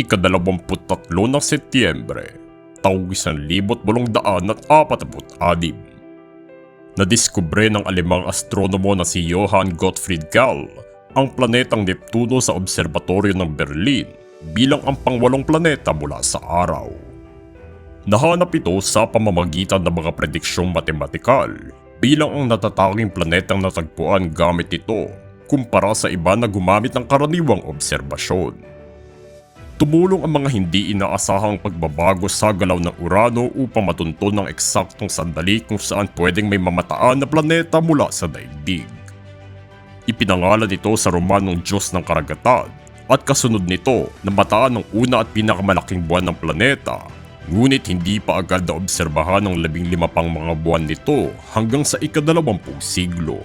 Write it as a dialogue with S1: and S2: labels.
S1: ikadalawamput-tatlo ng Setyembre, taong isang libot bulong daan at apataput anim. Nadiskubre ng alemang astronomo na si Johann Gottfried Galle ang planetang Neptuno sa obserbatoryo ng Berlin bilang ang pangwalong planeta mula sa araw. Nahanap ito sa pamamagitan ng mga prediksyong matematikal bilang ang natatanging planetang natagpuan gamit ito kumpara sa iba na gumamit ng karaniwang obserbasyon. Tumulong ang mga hindi inaasahang pagbabago sa galaw ng Urano upang matunton ng eksaktong sandali kung saan pwedeng may mamataan na planeta mula sa daigdig. Ipinangalan ito sa Romanong Diyos ng Karagatan at kasunod nito na mataan ng una at pinakamalaking buwan ng planeta ngunit hindi pa agad na obserbahan ng labing lima pang mga buwan nito hanggang sa ikadalawampung siglo.